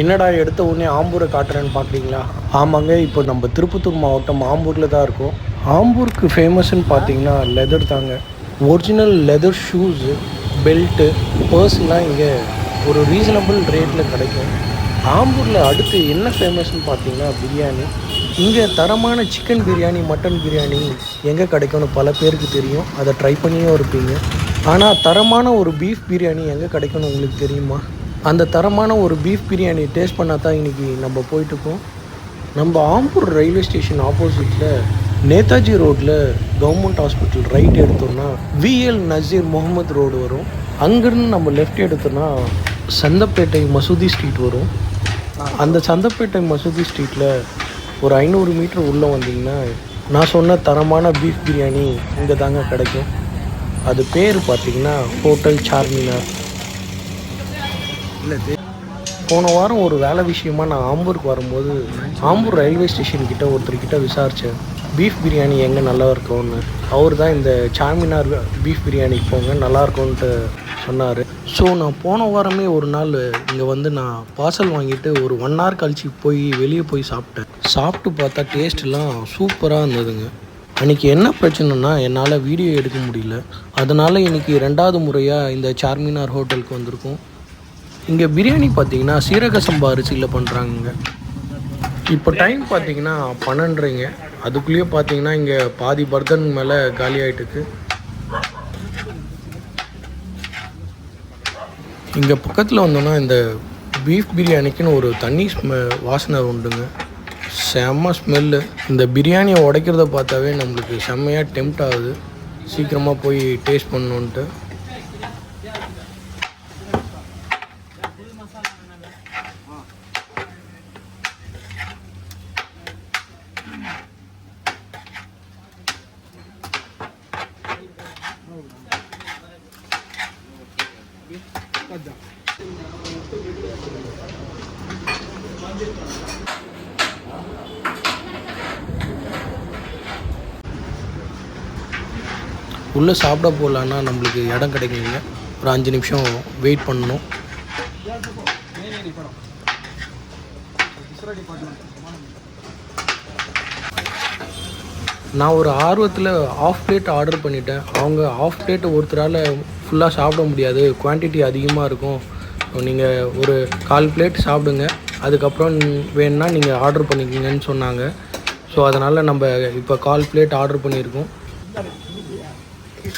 என்னடா எடுத்த உடனே ஆம்பூரை காட்டுறேன்னு பார்க்குறீங்களா ஆமாங்க இப்போ நம்ம திருப்பத்தூர் மாவட்டம் ஆம்பூரில் தான் இருக்கோம். ஆம்பூருக்கு ஃபேமஸ்ன்னு பார்த்தீங்கன்னா லெதர் தாங்க. ஒரிஜினல் லெதர் ஷூஸு பெல்ட்டு பர்ஸ்லாம் இங்கே ஒரு ரீசனபிள் ரேட்டில் கிடைக்கும். ஆம்பூரில் அடுத்து என்ன ஃபேமஸ்ன்னு பார்த்தீங்கன்னா பிரியாணி இங்கே தரமான சிக்கன் பிரியாணி மட்டன் பிரியாணி எங்கே கிடைக்கும்னு பல பேருக்கு தெரியும். அதை ட்ரை பண்ணியும் இருப்பீங்க. ஆனால் தரமான ஒரு பீஃப் பிரியாணி எங்கே கிடைக்கும்னு உங்களுக்கு தெரியுமா? அந்த தரமான ஒரு பீஃப் பிரியாணி டேஸ்ட் பண்ணால் தான் இன்றைக்கி நம்ம போயிட்டுருக்கோம் நம்ம ஆம்பூர் ரயில்வே ஸ்டேஷன் ஆப்போசிட்டில் நேதாஜி ரோட்டில் கவர்மெண்ட் ஹாஸ்பிட்டல் ரைட் எடுத்தோம்னா விஎல் நசீர் முகமது ரோடு வரும். அங்கேருந்து நம்ம லெஃப்ட் எடுத்தோம்னா சந்தப்பேட்டை மசூதி ஸ்ட்ரீட் வரும். அந்த சந்தப்பேட்டை மசூதி ஸ்ட்ரீட்டில் ஒரு ஐநூறு மீட்டர் உள்ளே வந்தீங்கன்னா நான் சொன்ன தரமான பீஃப் பிரியாணி இங்கே தாங்க கிடைக்கும். அது பேர் பார்த்தீங்கன்னா ஹோட்டல் சார்மினார் போன வாரம் ஒரு வேலை விஷயமா நான் ஆம்பூருக்கு வரும்போது ஆம்பூர் ரயில்வே ஸ்டேஷன் கிட்ட ஒருத்தர்கிட்ட விசாரித்தேன் பீஃப் பிரியாணி எங்கே நல்லா இருக்கும்னு. அவர் தான் இந்த சார்மினார் பீஃப் பிரியாணிக்கு போங்க நல்லா இருக்கும்ன்ட்டு சொன்னார். ஸோ நான் போன வாரமே ஒரு நாள் இங்கே வந்து நான் பார்சல் வாங்கிட்டு ஒரு ஒன் ஹவர் கழிச்சு போய் வெளியே போய் சாப்பிட்டேன். சாப்பிட்டு பார்த்தா டேஸ்ட்லாம் சூப்பராக இருந்ததுங்க. அன்றைக்கி என்ன பிரச்சனைனா என்னால் வீடியோ எடுக்க முடியல. அதனால் இன்றைக்கி ரெண்டாவது முறையாக இந்த சார்மினார் ஹோட்டலுக்கு வந்திருக்கோம். இங்கே பிரியாணி பார்த்தீங்கன்னா சீரக சம்பா அரிசியில் பண்ணுறாங்கங்க இப்போ டைம் பார்த்தீங்கன்னா பன்னெண்டுங்க அதுக்குள்ளேயே பார்த்தீங்கன்னா இங்கே பாதி பர்தன் மேலே காலி ஆகிட்டுருக்கு இங்கே பக்கத்தில் வந்தோன்னா இந்த பீஃப் பிரியாணிக்குன்னு ஒரு தண்ணி ஸ்மெ வாசனை உண்டுங்க. செம்ம ஸ்மெல்லு இந்த பிரியாணியை உடைக்கிறத பார்த்தாவே நம்மளுக்கு செம்மையாக டெம்ட் ஆகுது. சீக்கிரமாக போய் டேஸ்ட் பண்ணணுன்ட்டு உள்ளே சாப்பிட போகலான்னா நம்மளுக்கு இடம் கிடைக்கலைங்க. ஒரு அஞ்சு நிமிஷம் வெயிட் பண்ணணும். நான் ஒரு ஆர்வத்தில் ஆஃப் பிளேட் ஆர்டர் பண்ணிட்டேன். அவங்க ஆஃப் பிளேட் ஒருத்தரால் ஃபுல்லாக சாப்பிட முடியாது. குவான்டிட்டி அதிகமாக இருக்கும். நீங்கள் ஒரு கால் பிளேட் சாப்பிடுங்க. அதுக்கப்புறம் வேணுன்னா நீங்கள் ஆர்டர் பண்ணிக்கிங்கன்னு சொன்னாங்க. ஸோ அதனால் நம்ம இப்போ கால் பிளேட் ஆர்டர் பண்ணியிருக்கோம். சுட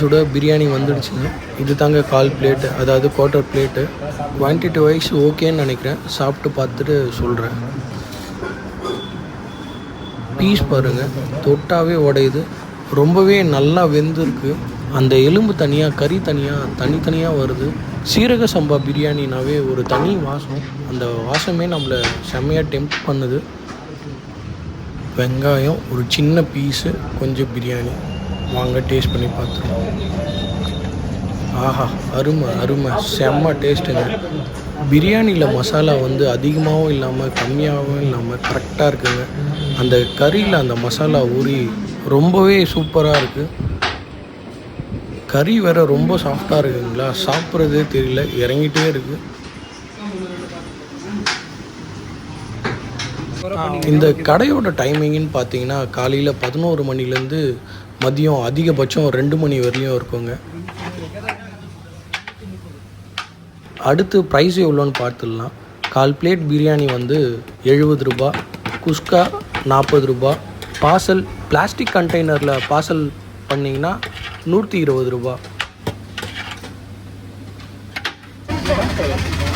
சுட பிரியாணி வந்துடுச்சு. இது தாங்க கால் பிளேட்டு அதாவது குவார்ட்டர் பிளேட்டு குவான்டிட்டி வைஸ் ஓகேன்னு நினைக்கிறேன். சாப்பிட்டு பார்த்துட்டு சொல்கிறேன் பீஸ் பாருங்கள் தொட்டாவே உடையுது. ரொம்பவே நல்லா வெந்திருக்கு. அந்த எலும்பு தனியாக கறி தனியாக தனித்தனியாக வருது. சீரக சம்பா பிரியாணினாவே ஒரு தனி வாசம். அந்த வாசமே நம்மளை செம்மையாக டெம்ப் பண்ணுது. வெங்காயம் ஒரு சின்ன பீஸு கொஞ்சம் பிரியாணி. வாங்க டேஸ்ட் பண்ணி பார்த்துருவோம். ஆஹா அருமை அருமை. செம்ம டேஸ்ட்டுங்க பிரியாணியில் மசாலா வந்து அதிகமாகவும் இல்லாமல் கம்மியாகவும் இல்லாமல் கரெக்டாக இருக்குங்க. அந்த கறியில் அந்த மசாலா ஊறி ரொம்பவே சூப்பராக இருக்குது கறி வேறு ரொம்ப சாஃப்டாக இருக்குதுங்களா சாப்பிட்றதே தெரியல. இறங்கிட்டே இருக்குது இந்த கடையோட டைமிங்னு பார்த்தீங்கன்னா காலையில் பதினோரு மணிலேருந்து மதியம் அதிகபட்சம் ரெண்டு மணி வரையும் இருக்குங்க. அடுத்து ப்ரைஸ் எவ்வளோன்னு பார்த்துடலாம். கால் பிளேட் பிரியாணி வந்து எழுபது ரூபா குஸ்கா நாற்பது ரூபா பார்சல் பிளாஸ்டிக் கண்டெய்னரில் பார்சல் பண்ணிங்கன்னா நூற்றி இருபது ரூபா.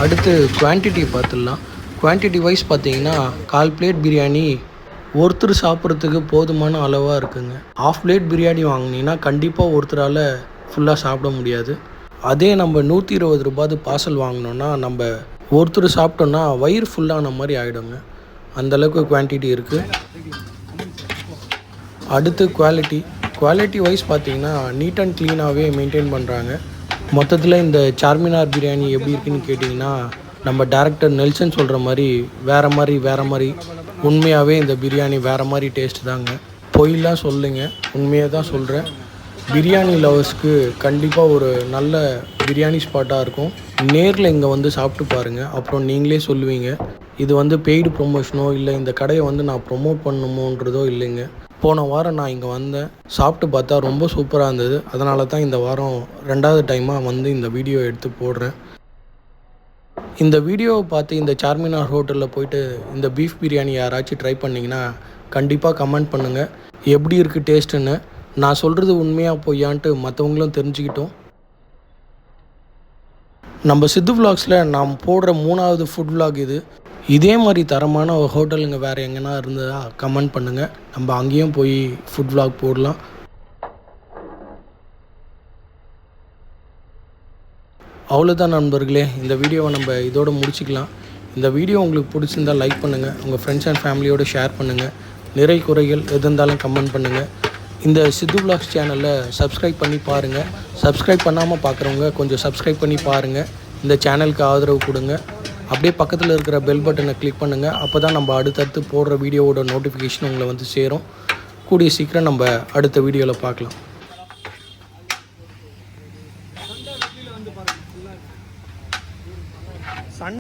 அடுத்து குவான்டிட்டி பார்த்துடலாம். குவான்டிட்டி வைஸ் பார்த்தீங்கன்னா கால் பிளேட் பிரியாணி ஒருத்தர் சாப்பிட்றதுக்கு போதுமான அளவாக இருக்குங்க. ஆஃப் பிளேட் பிரியாணி வாங்கினீங்கன்னா கண்டிப்பாக ஒருத்தரால் ஃபுல்லாக சாப்பிட முடியாது. அதே நம்ம நூற்றி இருபது ரூபாது பார்சல் வாங்கினோன்னா நம்ம ஒருத்தர் சாப்பிட்டோன்னா வயிறு ஃபுல்லான மாதிரி ஆகிடுங்க அந்தளவுக்கு குவான்டிட்டி இருக்குது அடுத்து குவாலிட்டி குவாலிட்டி வைஸ் பார்த்தீங்கன்னா நீட் அண்ட் க்ளீனாகவே மெயின்டைன் பண்ணுறாங்க மொத்தத்தில் இந்த சார்மினார் பிரியாணி எப்படி இருக்குன்னு கேட்டிங்கன்னா நம்ம டேரக்டர் நெல்சன் சொல்கிற மாதிரி வேறு மாதிரி வேறு மாதிரி உண்மையாகவே இந்த பிரியாணி வேறு மாதிரி டேஸ்ட் தாங்க. பொய்லாம் சொல்லுங்க உண்மையாக தான் சொல்கிறேன் பிரியாணி லவர்ஸ்க்கு கண்டிப்பாக ஒரு நல்ல பிரியாணி ஸ்பாட்டாக இருக்கும். நேரில் இங்கே வந்து சாப்பிட்டு பாருங்கள் அப்புறம் நீங்களே சொல்லுவீங்க. இது வந்து பெய்டு ப்ரொமோஷனோ இல்லை இந்த கடையை வந்து நான் ப்ரொமோட் பண்ணணுமோன்றதோ இல்லைங்க. போன வாரம் நான் இங்கே வந்தேன். சாப்பிட்டு பார்த்தா ரொம்ப சூப்பராக இருந்தது. அதனால தான் இந்த வாரம் ரெண்டாவது டைமாக வந்து இந்த வீடியோ எடுத்து போடுறேன். இந்த வீடியோவை பார்த்து இந்த சார்மினார் ஹோட்டலில் போயிட்டு இந்த பீஃப் பிரியாணி யாராச்சும் ட்ரை பண்ணிங்கன்னா கண்டிப்பாக கமெண்ட் பண்ணுங்கள் எப்படி இருக்குது டேஸ்ட்டுன்னு நான் சொல்கிறது உண்மையாக பொய்யான்ட்டு மற்றவங்களும் தெரிஞ்சுக்கிட்டோம். நம்ம சித்து விலாக்ஸில் நாம் போடுற மூணாவது ஃபுட் விலாக் இது. இதே மாதிரி தரமான ஒரு ஹோட்டலுங்க வேறு எங்கன்னா இருந்ததா கமெண்ட் பண்ணுங்கள் நம்ம அங்கேயும் போய் ஃபுட் vlog போடலாம். அவ்வளோதான் நண்பர்களே. இந்த வீடியோவை நம்ம இதோடு முடிச்சுக்கலாம். இந்த வீடியோ உங்களுக்கு பிடிச்சிருந்தா லைக் பண்ணுங்கள் உங்கள் ஃப்ரெண்ட்ஸ் அண்ட் ஃபேமிலியோட ஷேர் பண்ணுங்கள் நிறை குறைகள் எது இருந்தாலும் கமெண்ட் பண்ணுங்கள் இந்த சித்து பிளாக்ஸ் சேனலை சப்ஸ்கிரைப் பண்ணி பாருங்கள் சப்ஸ்கிரைப் பண்ணாமல் பார்க்குறவங்க கொஞ்சம் சப்ஸ்கிரைப் பண்ணி பாருங்கள் இந்த சேனலுக்கு ஆதரவு கொடுங்க. அப்படியே பக்கத்தில் இருக்கிற பெல் பட்டனை கிளிக் பண்ணுங்கள் அப்போ தான் நம்ம அடுத்தடுத்து போடுற வீடியோவோட நோட்டிஃபிகேஷன் உங்களை வந்து சேரும். கூடிய சீக்கிரம் நம்ம அடுத்த வீடியோவில் பார்க்கலாம்.